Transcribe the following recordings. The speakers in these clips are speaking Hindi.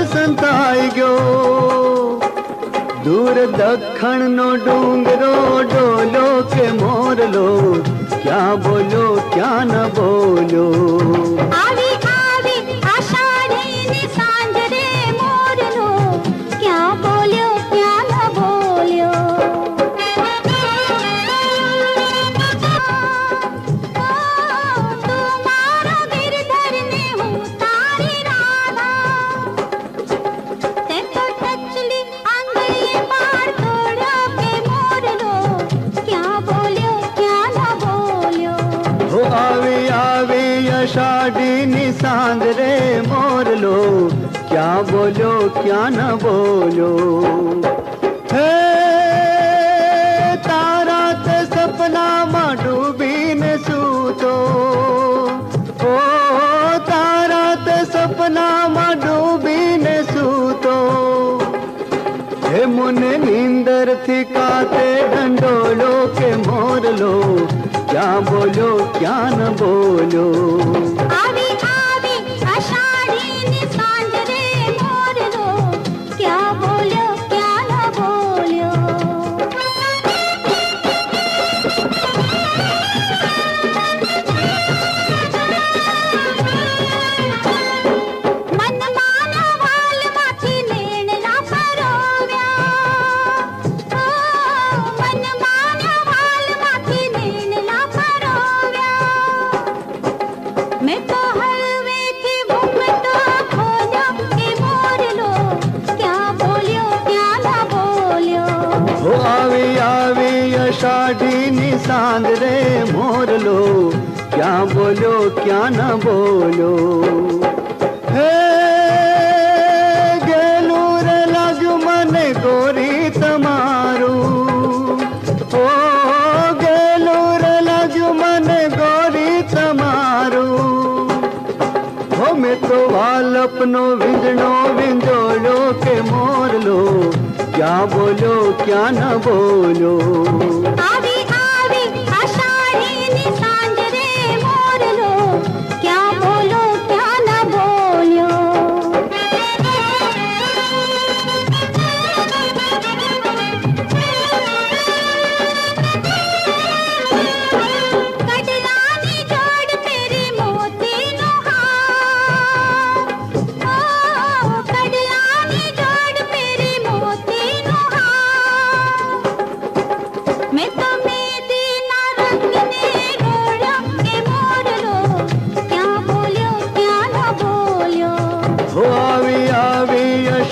વસંત આઈ ગયો દૂર દખણનો ડુંગરો ડોલો કે મોરલો ક્યાં બોલ્યો ક્યાં ન બોલ્યો शादी निसांग रे मोर लो। क्या बोलो, क्या न बोलो। हे तारा ते सपना मा डूबी न सूतो। ओ तारा ते सपना मा डूबी न सूतो। हे मुने नींदर थी काते डंडोलो के मोर लो। क्या बोलो क्या न बोलो। ठाडी निशान रे मोर लो। क्या बोलो, क्या न बोलो। हे गेलू रे, लाज मन गोरी तमारू। ओ गेलू रे, लाज मन गोरी तमारू। हो मैं तो वाल अपनो विंजनो विंजोलो के मोर लो। क्या बोलो, क्या न बोलो।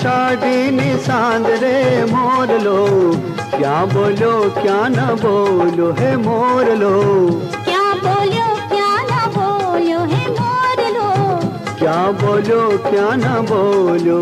शादी निशान रे मोर लो क्या बोलो क्या न बोलो है मोर लो क्या बोलो क्या न बोलो होर लो क्या बोलो क्या न बोलो